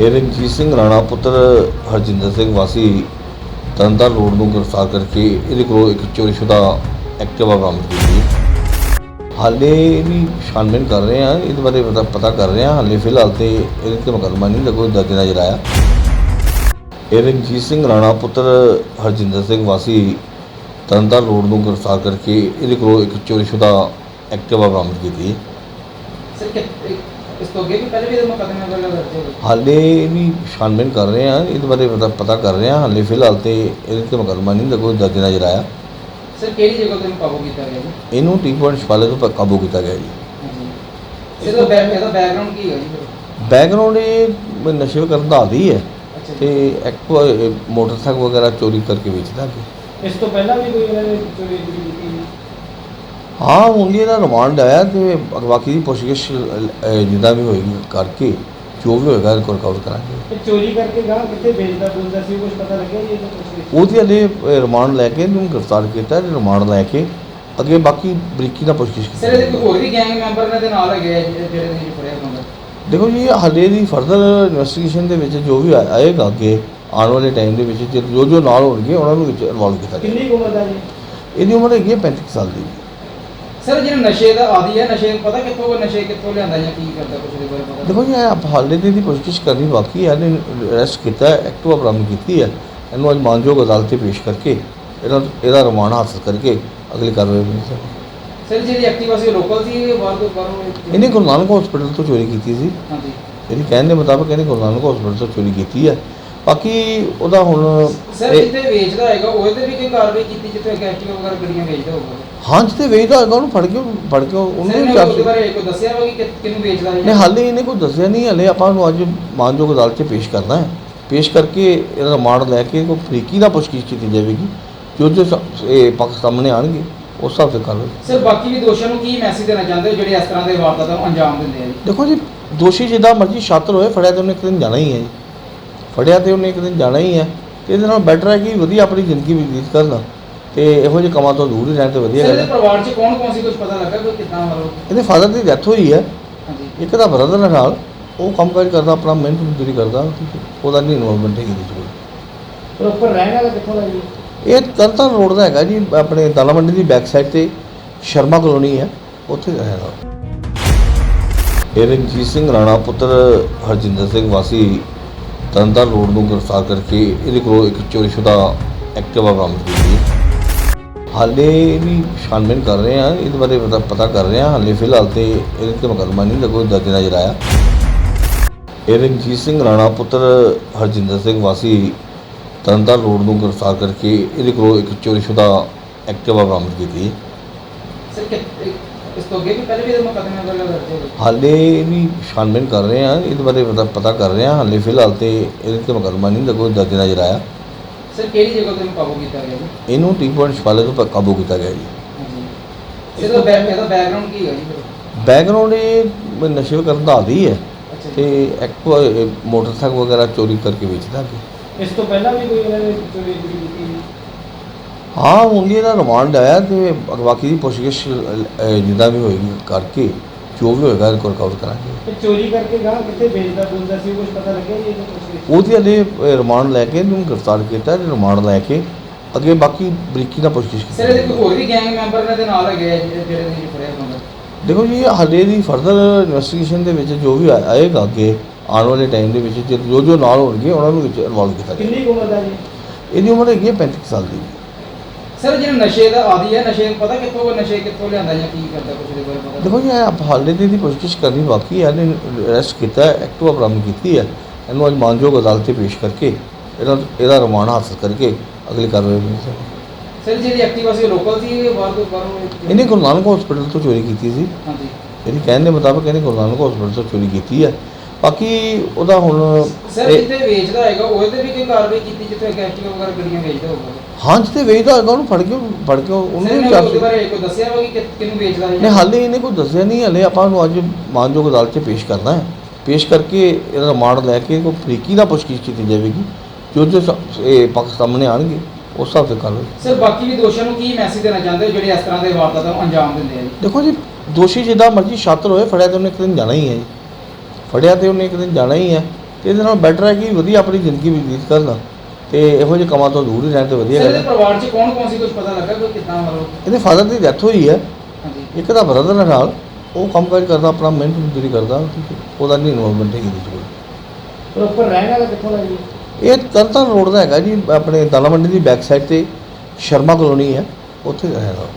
ਇਹ ਰਣਜੀਤ ਸਿੰਘ ਰਾਣਾ ਪੁੱਤਰ ਹਰਜਿੰਦਰ ਸਿੰਘ ਵਾਸੀ ਤੰਦਰ ਰੋਡ ਨੂੰ ਗ੍ਰਿਫਤਾਰ ਕਰਕੇ ਇਹਦੇ ਕੋਲੋਂ ਇੱਕ ਚੋਰੀਸ਼ੁਦਾ ਐਕਟਿਵਾ ਬਰਾਮਦ ਕੀਤੀ ਹਾਲੇ ਵੀ ਛਾਨਬੀਨ ਕਰ ਰਹੇ ਹਾਂ, ਇਹਦੇ ਬਾਰੇ ਪਤਾ ਪਤਾ ਕਰ ਰਹੇ ਹਾਂ। ਹਾਲੇ ਫਿਲਹਾਲ ਤੇ ਇਹਦੇ ਤੇ ਮੁਕੱਦਮਾ ਨਹੀਂ ਲੱਗੋ, ਦਰਜ ਨਜ਼ਰ ਆਇਆ। ਇਹ ਰਣਜੀਤ ਸਿੰਘ ਰਾਣਾ ਪੁੱਤਰ ਹਰਜਿੰਦਰ ਸਿੰਘ ਵਾਸੀ ਤੰਦਰ ਰੋਡ ਨੂੰ ਗ੍ਰਿਫਤਾਰ ਕਰਕੇ ਇਹਦੇ ਕੋਲੋਂ ਇੱਕ ਚੋਰੀਸ਼ੁਦਾ ਐਕਟਿਵਾ ਬਰਾਮਦ ਕੀਤੀ ਸਰ ਇਸ ਤੋਂ ਅੱਗੇ ਵੀ ਪਹਿਲੇ ਵੀ ਇਹਦੇ ਮੁਕੱਦਮੇ ਵਗੈਰਾ ਦਰਜ ਹੋਏ ਹਾਲੇ ਛਾਨਬੀਨ ਕਰ ਰਹੇ ਹਾਂ ਇਹਦੇ ਬਾਰੇ ਪਤਾ ਪਤਾ ਕਰ ਰਹੇ ਹਾਂ। ਹਾਲੇ ਫਿਲਹਾਲ ਤੇ ਇਹਦੇ ਤੇ ਮੁਕੱਦਮਾ ਨਹੀਂ ਲੱਗੋ ਦਰਜ ਨਜ਼ਰ ਆਇਆ। ਸਰ ਕਿਹੜੀ ਜਗ੍ਹਾ ਤੇ ਇਹਨੂੰ ਕਾਬੂ ਕੀਤਾ ਗਿਆ ਜੀ? ਇਹਨੂੰ ਟੀ ਪੁਆਇੰਟ ਛਪਾਲੇ ਤੋਂ ਪ- ਕਾਬੂ ਕੀਤਾ ਗਿਆ ਜੀ। ਹਾਂਜੀ। ਇਹਦਾ ਬੈਕ ਇਹਦਾ ਬੈਕਗ੍ਰਾਉਂਡ ਕੀ ਹੈ ਜੀ? ਫਿਰ? ਬੈਕਗ੍ਰਾਉਂਡ ਇਹ ਨਸ਼ੇ ਕਰਨ ਦਾ ਆਦੀ ਹੈ। ਅੱਛਾ ਤੇ ਐਕਟਿਵਾ ਇਹ ਮੋਟਰਸਾਈਕਲ ਵਗੈਰਾ ਚੋਰੀ ਕਰਕੇ ਵੇਚਦਾ ਕਿ ਇਸ ਤੋਂ ਪਹਿਲਾਂ ਵੀ ਕੋਈ ਇਹਨਾਂ ਨੇ ਚੋਰੀ ਚੋਰੀ ਕੀਤੀ ਸੀ? ਹਾਂ ਹੁਣ ਜੀ ਇਹਦਾ ਰਿਮਾਂਡ ਆਇਆ ਤੇ ਬਾਕੀ ਦੀ ਪੁੱਛਗਿੱਛ ਜਿੱਦਾਂ ਵੀ ਹੋਏਗੀ ਕਰਕੇ ਜੋ ਵੀ ਹੋਏਗਾ ਇਹਨੂੰ ਰਿਕਵਰ ਕਰਾਂਗੇ। ਚੋਰੀ ਕਰਕੇ ਗਾਂ ਕਿੱਥੇ ਵੇਚਦਾ ਬੋਲਦਾ ਸੀ ਕੁਝ ਪਤਾ ਲੱਗਿਆ ਜੀ ਉਹਦੇ ਹਲੇ ਰਿਮਾਂਡ ਲੈ ਕੇ ਇਹਨੂੰ ਗ੍ਰਿਫਤਾਰ ਕੀਤਾ ਤੇ ਰਿਮਾਂਡ ਲੈ ਕੇ ਅੱਗੇ ਬਾਕੀ ਬਰੀਕੀ ਨਾਲ ਪੁੱਛਗਿੱਛ ਕੀਤੀ ਸਰ ਇਹਦੇ ਕੋਈ। ਹੋਰ ਵੀ ਗੈਂਗ ਮੈਂਬਰ ਨੇ ਦੇ ਨਾਲ ਹੈਗੇ ਜਿਹੜੇ ਜਿਹੜੇ ਤੁਸੀਂ ਫੜਿਆ ਬੰਦਾ? ਦੇਖੋ ਜੀ ਹਲੇ ਦੀ ਫਰਦਰ ਇਨਵੈਸਟੀਗੇਸ਼ਨ ਦੇ ਵਿੱਚ ਜੋ ਵੀ ਆਏਗਾ ਅੱਗੇ ਆਉਣ ਵਾਲੇ ਟਾਈਮ ਦੇ ਵਿੱਚ ਜੇ ਜੋ ਨਾਲ ਹੋਣਗੇ ਉਹਨਾਂ ਨੂੰ ਵਿੱਚ ਇਨਵੋਲਵ ਕੀਤਾ ਜਾਏਗਾ। ਕਿੰਨੀ ਉਮਰ ਦਾ ਜੀ? ਇਹਦੀ ਉਮਰ ਹੈਗੀ ਹੈ 35 ਸਾਲ ਦੀ। ਸਰ ਜਿਹੜਾ ਨਸ਼ੇ ਦਾ ਆਦੀ ਹੈ ਨਸ਼ੇ ਨੂੰ ਪਤਾ ਕਿੱਥੋਂ ਨਸ਼ੇ ਕਿੱਥੋਂ ਲਿਆਂਦਾ ਜਾਂ ਕੀ ਕਰਦਾ ਕੁਝ ਦੇ ਬਾਰੇ ਪਤਾ? ਦੇਖੋ ਜੀ ਆਪ ਹਾਲੇ ਦੀ ਦੀ ਪੁੱਛਗਿੱਛ ਕਰਨੀ ਬਾਕੀ ਹੈ ਇਹਨੇ ਅਰੈਸਟ ਕੀਤਾ ਹੈ ਐਕਟਿਵਾ ਬਰਾਮਦ ਕੀਤੀ ਹੈ। ਇਹਨੂੰ ਅੱਜ ਮਾਨਯੋਗ ਅਦਾਲਤ ਪੇਸ਼ ਕਰਕੇ ਇਹਦਾ ਇਹਦਾ ਰਿਮਾਂਡ ਹਾਸਲ ਕਰਕੇ ਅਗਲੀ ਕਾਰਵਾਈ ਹੋਣੀ ਹੈ। ਸਰ ਜਿਹੜੀ ਐਕਟਿਵਾ ਸੀ ਲੋਕਲ ਸੀ ਇਹ ਬਾਹਰ ਤੋਂ ਬਾਹਰੋਂ ਇਹਨੇ ਗੁਰੂ ਨਾਨਕ ਹਸਪੀਟਲ ਤੋਂ ਚੋਰੀ ਕੀਤੀ ਸੀ। ਹਾਂਜੀ। ਇਹਦੀ ਕਹਿਣ ਦੇ ਮੁਤਾਬਕ ਇਹਨੇ ਗੁਰੂ ਨਾਨਕ ਹਸਪੀਟਲ ਤੋਂ ਚੋਰੀ ਕੀਤੀ ਹੈ। ਬਾਕੀ ਉਹਦਾ ਹੁਣ ਸਰ ਇਹ- ਜਿੱਥੇ ਵੇਚਦਾ ਹੈਗਾ ਉਹਦੇ ਤੇ ਵੀ ਕੋਈ ਕਾਰਵਾਈ ਕੀਤੀ ਜਿੱਥੇ ਐਕਟਿਵਾ ਵਗੈਰਾ ਗੱਡੀਆਂ ਵੇਚਦਾ ਹੋਊਗਾ? ਹਾਂ ਜਿੱਤੇ ਵੇਚਦਾ ਹੋਏਗਾ ਉਹਨੂੰ ਫੜ ਕੇ ਫੜ ਕੇ ਉਹਨੂੰ ਸਰ ਵੀ ਇਹਨੇ ਕਰ ਉਹਦੇ ਬਾਰੇ ਕੋਈ ਦੱਸਿਆ ਵਾ ਕਿ ਕਿ- ਕਿਹਨੂੰ ਵੇਚਦਾ ਹੈ ਨਹੀਂ ਹਾਲੇ ਇਹਨੇ ਕੋਈ ਦੱਸਿਆ ਨਹੀਂ ਹਾਲੇ ਆਪਾਂ ਨੂੰ ਅੱਜ ਮਾਨਯੋਗ ਅਦਾਲਤ 'ਚ ਪੇਸ਼ ਕਰਨਾ ਹੈ। ਪੇਸ਼ ਕਰਕੇ ਇਹਦਾ ਰਿਮਾਂਡ ਲੈ ਕੇ ਕੋਈ ਫਰੀਕੀ ਦਾ ਪੁੱਛਗਿੱਛ ਕੀਤੀ ਜਾਵੇਗੀ ਜੋ ਜੋ ਸ- ਇਹ ਪੱਖ ਸਾਹਮਣੇ ਆਣਗੇ ਉਸ ਹਿਸਾਬ ਤੇ ਕਰ ਸਰ ਬਾਕੀ ਵੀ ਦੋਸ਼ੀਆਂ ਨੂੰ ਕੀ ਮੈਸੇਜ ਦੇਣਾ ਚਾਹੁੰਦੇ ਹੋ ਜਿਹੜੇ ਇਸ ਤਰ੍ਹਾਂ ਦੇ ਵਾਰਦਾਤਾਂ ਨੂੰ ਅੰਜਾਮ ਦਿੰਦੇ ਆ ਜੀ? ਦੇਖੋ ਜੀ ਦੋਸ਼ੀ ਜਿੱਦਾਂ ਮਰਜ਼ੀ ਛਾਤਰ ਹੋਏ ਫੜਿਆ ਤੇ ਉਹਨੇ ਇੱਕ ਦਿਨ ਜਾਣਾ ਹੀ ਹੈ ਜੀ। ਫੜਿਆ ਤੇ ਉਹਨੇ ਇੱਕ ਦਿਨ ਜਾਣਾ ਹੀ ਹੈ ਤੇ ਇਹਦੇ ਨਾਲ ਬੈਟਰ ਹੈ ਕਿ ਵਧੀਆ ਆਪਣੀ ਜ਼ਿੰਦਗੀ ਬਤੀਤ ਕਰਨਾ। ਤੇ ਇਹੋ ਜਿਹੇ ਕੰਮਾਂ ਤੋਂ ਦੂਰ ਹੀ ਰਹਿਣ ਤੇ ਵਧੀਆ ਇਹਦੇ ਰਹਿਣਾ ਪਰਿਵਾਰ 'ਚ ਕੌਣ ਕੌਣ ਸੀ? ਕੁਝ ਪਤਾ ਲੱਗਾ ਕੋਈ ਕਿੱਦਾਂ ਮਤਲਬ? ਇਹਦੇ ਫਾਦਰ ਦੀ ਡੈਥ ਹੋਈ ਹੈ ਹਾਂਜੀ। ਇੱਕ ਦਾ ਬ੍ਰਦਰ ਨਾਲ ਉਹ ਕੰਮ ਕਾਜ ਕਰਦਾ ਆਪਣਾ ਮਿਹਨਤ ਮਜ਼ਦੂਰੀ ਕਰਦਾ ਉਹਦਾ ਨਹੀਂ ਇਨਵੋਲਵਮੈਂਟ ਹੈਗੀ ਇਹਦੇ 'ਚ ਕੋਈ। ਪ੍ਰੋਪਰ ਰਹਿਣ ਵਾਲਾ ਕਿੱਥੋਂ ਦਾ ਜੀ? ਇਹ ਤਰਨਤਾਰਨ ਰੋਡ ਦਾ ਹੈਗਾ ਜੀ ਆਪਣੇ ਦਾਣਾ ਮੰਡੀ ਦੀ ਬੈਕ ਸਾਈਡ ਤੇ ਸ਼ਰਮਾ ਕਲੋਨੀ ਹੈ ਉੱਥੇ ਹੈਗਾ। ਇਹ ਰਣਜੀਤ ਸਿੰਘ ਰਾਣਾ ਪੁੱਤਰ ਹਰਜਿੰਦਰ ਸਿੰਘ ਵਾਸੀ ਤੰਦਰ ਰੋਡ ਨੂੰ ਗ੍ਰਿਫਤਾਰ ਕਰਕੇ ਇਹਦੇ ਕੋਲੋਂ ਇੱਕ ਚੋਰੀਸ਼ੁਦਾ ਐਕਟਿਵਾ ਬਰਾਮਦ ਕੀਤੀ ਹਾਲੇ ਵੀ ਛਾਨਬੀਨ ਕਰ ਰਹੇ ਆ ਇਹਦੇ ਬਾਰੇ ਪਤਾ ਕਰ ਰਹੇ ਆ ਹਾਲੇ ਫਿਲਹਾਲ ਤੇ ਇਹਦੇ ਤੇ ਮੁਕੱਦਮਾ ਨਹੀਂ ਲੱਗੋ, ਦਰਜ ਨਜ਼ਰ ਆਇਆ। ਇਹ ਰਣਜੀਤ ਸਿੰਘ ਰਾਣਾ ਪੁੱਤਰ ਹਰਜਿੰਦਰ ਸਿੰਘ ਵਾਸੀ ਤੰਦਰ ਰੋਡ ਨੂੰ ਗ੍ਰਿਫਤਾਰ ਕਰਕੇ ਇਹਦੇ ਕੋਲੋਂ ਇੱਕ ਚੋਰੀਸ਼ੁਦਾ ਐਕਟਿਵਾ ਬਰਾਮਦ ਕੀਤੀ ਇਸ ਤੋਂ ਅੱਗੇ ਵੀ ਪਹਿਲੇ ਵੀ ਇਹਦੇ ਮੁਕੱਦਮੇ ਵਗੈਰਾ ਦਰਜ ਹੋਏ? ਹਾਲੇ ਛਾਨਬੀਨ ਕਰ ਰਹੇ ਹਾਂ ਇਹਦੇ ਬਾਰੇ ਪਤਾ ਪਤਾ ਕਰ ਰਹੇ ਹਾਂ। ਹਾਲੇ ਫਿਲਹਾਲ ਤੇ ਇਹਦੇ ਤੇ ਮੁਕੱਦਮਾ ਨਹੀਂ ਲੱਗੋ ਦਰਜ ਨਜ਼ਰ ਆਇਆ ਸਰ ਕਿਹੜੀ ਜਗ੍ਹਾ ਤੇ ਇਹਨੂੰ ਕਾਬੂ ਕੀਤਾ ਗਿਆ ਜੀ? ਇਹਨੂੰ ਟੀ ਪੁਆਇੰਟ ਤੋਂ ਕਾਬੂ ਕੀਤਾ ਗਿਆ ਜੀ। ਹਾਂਜੀ। ਇਹਦਾ ਬੈਕ ਇਹਦਾ ਬੈਕਗ੍ਰਾਉਂਡ ਕੀ ਹੈ ਜੀ? ਬੈਕਗ੍ਰਾਉਂਡ ਇਹ ਨਸ਼ੇ ਕਰਨ ਦਾ ਆਦੀ ਹੈ। ਤੇ ਇਹ ਮੋਟਰਸਾਈਕਲ ਵਗੈਰਾ ਚੋਰੀ ਕਰਕੇ ਵੇਚਦਾ ਕਿ ਇਸ ਤੋਂ ਪਹਿਲਾਂ ਵੀ ਕੋਈ ਇਹਨਾਂ ਨੇ ਚੋਰੀ ਕੀਤੀ? ਹਾਂ ਹੁਣ ਜੀ ਇਹਦਾ ਰਿਮਾਂਡ ਆਇਆ ਤੇ ਬਾਕੀ ਦੀ ਪੁੱਛਗਿੱਛ ਜਿੱਦਾਂ ਵੀ ਹੋਏਗੀ ਕਰਕੇ ਜੋ ਵੀ ਹੋਏਗਾ ਇਹਨੂੰ ਰਿਕਵਰ ਕਰਾਂਗੇ। ਤੇ ਚੋਰੀ ਕਰਕੇ ਗਾਂ ਕਿੱਥੇ ਵੇਚਦਾ ਬੋਲਦਾ ਸੀ ਕੁਝ ਪਤਾ ਲੱਗਿਆ ਜੀ ਇਹਦਾ ਕੁਛ ਉਹਦੇ ਹਲੇ ਰਿਮਾਂਡ ਲੈ ਕੇ ਇਹਨੂੰ ਗ੍ਰਿਫਤਾਰ ਕੀਤਾ ਤੇ ਰਿਮਾਂਡ ਲੈ ਕੇ ਅੱਗੇ ਬਾਕੀ ਬਰੀਕੀ ਨਾਲ ਪੁੱਛਗਿੱਛ ਕੀਤੀ ਸਰ ਇਹਦੇ ਕੋਈ। ਹੋਰ ਵੀ ਗੈਂਗ ਮੈਂਬਰ ਨੇ ਦੇ ਨਾਲ ਹੈਗੇ ਆ ਜਿਹੜੇ ਜਿਹੜੇ ਤੁਸੀਂ ਫੜਿਆ ਬੰਦਾ ਦੇਖੋ ਜੀ ਹਲੇ ਦੀ ਫਰਦਰ ਇਨਵੈਸਟੀਗੇਸ਼ਨ ਦੇ ਵਿੱਚ ਜੋ ਵੀ ਆ- ਆਏਗਾ ਅੱਗੇ ਆਉਣ ਵਾਲੇ ਟਾਈਮ ਦੇ ਵਿੱਚ ਜੇ ਜੋ ਜੋ ਨਾਲ ਹੋਣਗੇ ਉਹਨਾਂ ਨੂੰ ਵਿੱਚ ਇਨਵੋਲਵ ਕੀਤਾ ਜਾਏਗਾ। ਕਿੰਨੀ ਕੁ ਉਮਰ ਦਾ ਜੀ? ਇਹਦੀ ਉਮਰ ਹੈਗੀ ਹੈ 35 ਸਾਲ ਦੀ। ਸਰ ਜਿਹੜਾ ਨਸ਼ੇ ਦਾ ਆਦੀ ਹੈ ਨਸ਼ੇ ਨੂੰ ਪਤਾ ਕਿੱਥੋਂ ਉਹ ਨਸ਼ੇ ਕਿੱਥੋਂ ਲਿਆਂਦਾ ਜਾਂ ਕੀ ਕਰਦਾ ਕੁਝ ਦੇ ਬਾਰੇ ਪਤਾ? ਦੇਖੋ ਜੀ ਆਪ ਹਾਲੇ ਦੀ ਦੀ ਪੁੱਛਗਿੱਛ ਕਰਨੀ ਬਾਕੀ ਹੈ ਇਹਨੇ ਅਰੈਸਟ ਕੀਤਾ ਐਕਟਿਵਾ ਬਰਾਮਦ ਕੀਤੀ ਹੈ। ਇਹਨੂੰ ਅੱਜ ਮਾਨਯੋਗ ਅਦਾਲਤ 'ਤੇ ਪੇਸ਼ ਕਰਕੇ ਇਹਦਾ ਇਹਦਾ ਰਿਮਾਂਡ ਹਾਸਲ ਕਰਕੇ ਅਗਲੀ ਕਾਰਵਾਈ ਹੋਣੀ ਹੈ। ਸਰ ਜਿਹੜੀ ਐਕਟਿਵਾ ਸੀ ਲੋਕਲ ਸੀ ਇਹ ਬਾਹਰ ਤੋਂ ਬਾਹਰੋਂ ਇਹਨੇ ਗੁਰੂ ਨਾਨਕ ਹਸਪੀਟਲ ਤੋਂ ਚੋਰੀ ਕੀਤੀ ਸੀ। ਹਾਂਜੀ। ਇਹਦੀ ਕਹਿਣ ਦੇ ਮੁਤਾਬਕ ਇਹਨੇ ਗੁਰੂ ਨਾਨਕ ਹਸਪੀਟਲ ਤੋਂ ਚੋਰੀ ਕੀਤੀ ਹੈ। ਬਾਕੀ ਉਹਦਾ ਹੁਣ ਸਰ ਜਿੱਥੇ ਵੇਚਦਾ ਹੈਗਾ ਉਹਦੇ ਵੀ ਕੋਈ ਕਾਰਵਾਈ ਕੀਤੀ ਜਿੱਥੇ ਐਕਟਿਵਾ ਵਗੈਰਾ ਗੱਡੀਆਂ ਵੇਚਦਾ ਹੋਊਗਾ? ਹਾਂ ਜਿੱਤੇ ਵੇਚਦਾ ਹੋਏਗਾ ਉਹਨੂੰ ਫੜ ਕੇ ਫੜ ਕੇ ਉਹਨੂੰ ਵੀ ਕਰ ਉਹਦੇ ਬਾਰੇ ਕੋਈ ਦੱਸਿਆ ਵਾ ਕਿ ਕਿ- ਕਿਹਨੂੰ ਵੇਚਦਾ ਹੈ ਨਹੀਂ ਹਾਲੇ ਇਹਨੇ ਕੋਈ ਦੱਸਿਆ ਨਹੀਂ ਹਾਲੇ ਆਪਾਂ ਨੂੰ ਅੱਜ ਮਾਨਯੋਗ ਅਦਾਲਤ 'ਚ ਪੇਸ਼ ਕਰਨਾ ਹੈ। ਪੇਸ਼ ਕਰਕੇ ਇਹਦਾ ਰਿਮਾਂਡ ਲੈ ਕੇ ਕੋਈ ਫਰੀਕੀ ਦਾ ਪੁੱਛਗਿੱਛ ਕੀਤੀ ਜਾਵੇਗੀ। ਜੋ ਜੋ ਸ- ਇਹ ਪੱਖ ਸਾਹਮਣੇ ਆਣਗੇ ਉਸ ਹਿਸਾਬ ਤੇ ਕਾਰਵਾਈ ਸਰ ਬਾਕੀ ਵੀ ਦੋਸ਼ੀਆਂ ਨੂੰ ਕੀ ਮੈਸੇਜ ਦੇਣਾ ਚਾਹੁੰਦੇ ਹੋ ਜਿਹੜੇ ਇਸ ਤਰ੍ਹਾਂ ਦੇ ਵਾਰਦਾਤਾਂ ਨੂੰ ਅੰਜਾਮ ਦਿੰਦੇ ਆ ਜੀ? ਦੇਖੋ ਜੀ ਦੋਸ਼ੀ ਜਿੱਦਾਂ ਮਰਜ਼ੀ ਛਾਤਰ ਹੋਏ ਫੜਿਆ ਤੇ ਉਹਨੇ ਇੱਕ ਦਿਨ ਜਾਣਾ ਹੀ ਹੈ ਜੀ। ਫੜਿਆ ਤੇ ਉਹਨੇ ਇੱਕ ਦਿਨ ਜਾਣਾ ਹੀ ਹੈ। ਤੇ ਇਹਦੇ ਨਾਲ ਬੈਟਰ ਹੈ ਕਿ ਵਧੀਆ ਆਪਣੀ ਜ਼ਿੰਦਗੀ ਬਤੀਤ ਕਰਨ। ਤੇ ਇਹੋ ਜਿਹੇ ਕੰਮਾਂ ਤੋਂ ਦੂਰ ਹੀ ਰਹਿਣ ਤੇ ਵਧੀਆ ਗੱਲ ਇਹਦੇ ਹੈ। ਪਰਿਵਾਰ 'ਚ ਕੌਣ ਕੌਣ ਸੀ? ਕੁਝ ਪਤਾ ਲੱਗਾ ਕੋਈ ਕਿੱਦਾਂ ਮਤਲਬ? ਇਹਦੇ ਫਾਦਰ ਦੀ ਡੈਥ ਹੋਈ ਹੈ। ਹਾਂਜੀ। ਇੱਕ ਦਾ ਬ੍ਰਦਰ ਹੈ ਨਾਲ ਉਹ ਕੰਮ ਕਾਜ ਕਰਦਾ ਆਪਣਾ ਮਿਹਨਤ ਮਜ਼ਦੂਰੀ ਕਰਦਾ ਉਹਦਾ ਨਹੀਂ ਇਨਵੋਲਵਮੈਂਟ ਹੈਗੀ ਇਹਦੇ 'ਚ ਕੋਈ। ਪ੍ਰੋਪਰ ਰਹਿਣ ਵਾਲਾ ਕਿੱਥੋਂ ਦਾ ਜੀ ਇਹ ਤਰਨਤਾਰਨ ਰੋਡ ਦਾ ਹੈਗਾ ਜੀ ਆਪਣੇ ਦਾਣਾ ਮੰਡੀ ਦੀ ਬੈਕ ਸਾਈਡ ਤੇ ਸ਼ਰਮਾ ਕਲੋਨੀ ਹੈ ਉੱਥੇ ਹੈਗਾ